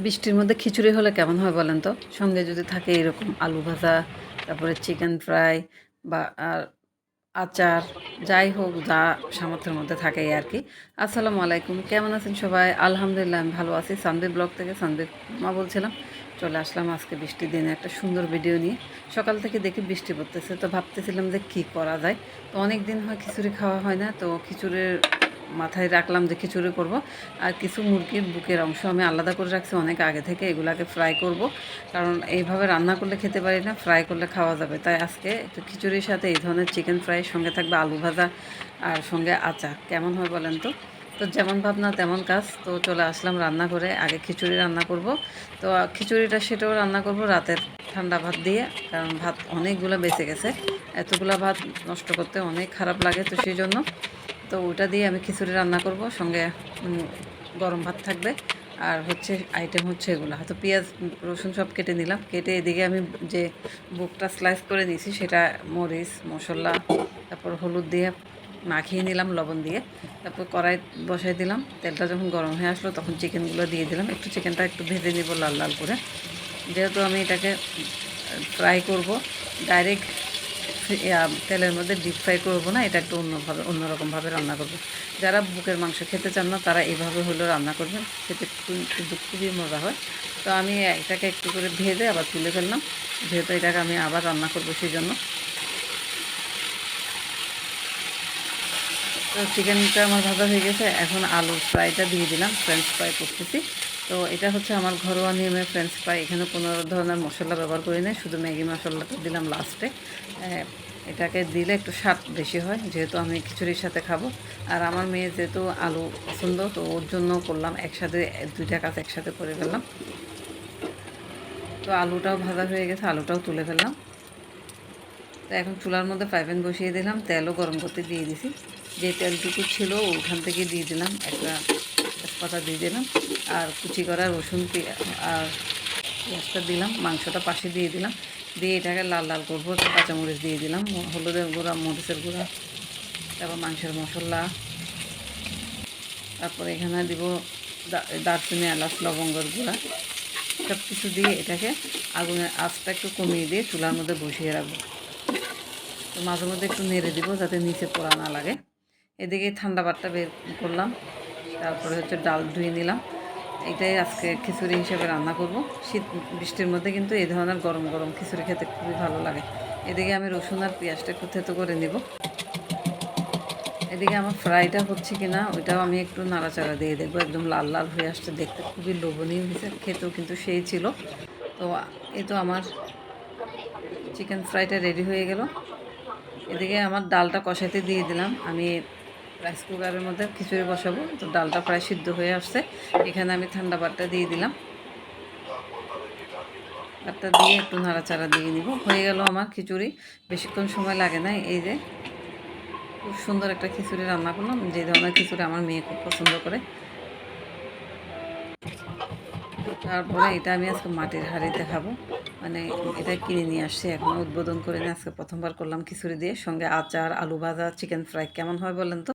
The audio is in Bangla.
বৃষ্টির মধ্যে খিচুড়ি হলে কেমন হয় বলেন তো? সঙ্গে যদি থাকে এরকম আলু ভাজা, তারপরে চিকেন ফ্রাই বা, আর আচার, যাই হোক যা সামর্থ্যের মধ্যে থাকে আর কি। আসসালামু আলাইকুম, কেমন আছেন সবাই? আলহামদুলিল্লাহ, আমি ভালো আছি। সানবীর ব্লগ থেকে সানবীর মা বলছিলাম, চলে আসলাম আজকে বৃষ্টির দিনে একটা সুন্দর ভিডিও নিয়ে। সকাল থেকে দেখি বৃষ্টি পড়তেছে, তো ভাবতেছিলাম যে কী করা যায়? তো অনেক দিন হয় খিচুড়ি খাওয়া হয় না, তো খিচুড়ির মাথায় রাখলাম যে খিচুড়ি করব। আর কিছু মুরগির বুকের অংশ আমি আলাদা করে রাখছি, অনেক আগে থেকে এগুলাকে ফ্রাই করব। কারণ এইভাবে রান্না করলে খেতে পারি না ফ্রাই করলে খাওয়া যাবে। তাই আজকে একটু খিচুড়ির সাথে এই ধরনের চিকেন ফ্রাই সঙ্গে থাকবে আলু ভাজা আর সঙ্গে আচার। কেমন হয় বলেন তো? তো যেমন ভাবনা তেমন কাজ। তো চলে আসলাম রান্না করে আগে খিচুড়ি রান্না করব। তো খিচুড়িটা সেটাও রান্না করব রাতের ঠান্ডা ভাত দিয়ে, কারণ ভাত অনেকগুলো বেঁচে গেছে। এতগুলো ভাত নষ্ট করতে অনেক খারাপ লাগে তো সেই জন্য। তো ওটা দিয়ে আমি খিচুড়ি রান্না করব, সঙ্গে গরম ভাত থাকবে। আর হচ্ছে আইটেম হচ্ছে এগুলো। হয়তো পেঁয়াজ, রসুন সব কেটে নিলাম। কেটে এদিকে আমি যে বুকটা স্লাইস করে নিয়েছি সেটা মরিচ, মশলা, তারপর হলুদ দিয়ে মাখিয়ে নিলাম, লবণ দিয়ে। তারপর কড়াই বসাই দিলাম। তেলটা যখন গরম হয়ে আসলো, তখন চিকেনগুলো দিয়ে দিলাম। একটু চিকেনটা একটু ভেজে নিব লাল লাল করে। যেহেতু আমি এটাকে ফ্রাই করব ডাইরেক্ট তেলের মধ্যে ডিপ ফ্রাই করব না, এটা একটু অন্যভাবে অন্যরকমভাবে রান্না করব। যারা বুকের মাংস খেতে চান না, তারা এইভাবে হলেও রান্না করবেন। খেতে কিন্তু খুবই মজা হয়। তো আমি এটাকে একটু করে ভেজে আবার তুলে ফেললাম। যেহেতু এটাকে আমি আবার রান্না করব সেই জন্য তো চিকেনটা আমার ভাজা হয়ে গেছে। এখন আলু ফ্রাইটা দিয়ে দিলাম। ফ্রেঞ্চ ফ্রাই করতেছি। তো এটা হচ্ছে আমার ঘরোয়া নিয়মে ফ্রেঞ্চ ফ্রাই এখানে কোনো ধরনের মশলা ব্যবহার করি না শুধু ম্যাগি মশলাটা দিলাম লাস্টে এটাকে দিলে একটু স্বাদ বেশি হয়, যেহেতু আমি খিচুড়ির সাথে খাব। আর আমার মেয়ে যেহেতু আলু পছন্দ, তো ওর জন্য করলাম একসাথে, দুইটা কাজ একসাথে করে ফেললাম। তো আলুটাও ভাজা হয়ে গেছে, আলুটাও তুলে ফেললাম। তো এখন চুলার মধ্যে ফ্রাই প্যান বসিয়ে দিলাম, তেলও গরম করতে দিয়ে দিছি। যে তেলটুকু ছিল, ওখান থেকে দিয়ে দিলাম একটা তেজপাতা দিয়ে দিলাম, আর কুচি করা রসুন আর পেঁয়াজটা দিলাম, মাংসটা পাশে দিয়ে দিলাম, দিয়ে এটাকে লাল লাল করব, কাঁচামরিচ দিয়ে দিলাম, হলুদের গুঁড়া, মরিচের গুঁড়া, তারপর মাংসের মশলা, তারপর এখানে দিব দারচিনি, এলাচ, লবঙ্গর গুঁড়া সব কিছু দিয়ে এটাকে আগুনের আঁচটা একটু কমিয়ে দিয়ে চুলার মধ্যে বসিয়ে রাখব। তো মাঝে মধ্যে একটু নেড়ে দিব যাতে নিচে পোড়া না লাগে। এদিকে ঠান্ডা ভাতটা বের করলাম। তারপরে হচ্ছে ডাল ধুয়ে নিলাম। এটাই আজকে খিচুড়ি হিসেবে রান্না করব। শীত বৃষ্টির মধ্যে কিন্তু এই ধরনের গরম গরম খিচুড়ি খেতে খুবই ভালো লাগে। এদিকে আমি রসুন আর পেঁয়াজটা একটু থেতো করে নিব। এদিকে আমার ফ্রাইটা হচ্ছে কি না ওইটাও আমি একটু নাড়াচাড়া দিয়ে দেখব। একদম লাল লাল হয়ে আসছে, দেখতে খুবই লোভনীয় হয়েছে, খেতেও কিন্তু সেই ছিল। তো এই তো আমার চিকেন ফ্রাইটা রেডি হয়ে গেল। এদিকে আমার ডালটা কষাইতে দিয়ে দিলাম। আমি রাইস কুকারের মধ্যে খিচুড়ি বসাবো। তো ডালটা প্রায় সিদ্ধ হয়ে আসছে। এখানে আমি ঠান্ডা ভাতটা দিয়ে দিলাম। ভাতটা দিয়ে একটু নাড়াচাড়া দিয়ে নিব। হয়ে গেল আমার খিচুড়ি। বেশিক্ষণ সময় লাগে না এই যে খুব সুন্দর একটা খিচুড়ি রান্না করলাম। যে ধরনের খিচুড়ি আমার মেয়ে খুব পছন্দ করে। তারপরে এটা আমি আজকে মাটির হাঁড়িতে খাব মানে এটা কিনে নিয়ে আসছি, এখন উদ্বোধন করে নিয়ে আজকে প্রথমবার করলাম খিচুড়ি দিয়ে। সঙ্গে আচার, আলু ভাজা চিকেন ফ্রাই কেমন হয় বলেন তো?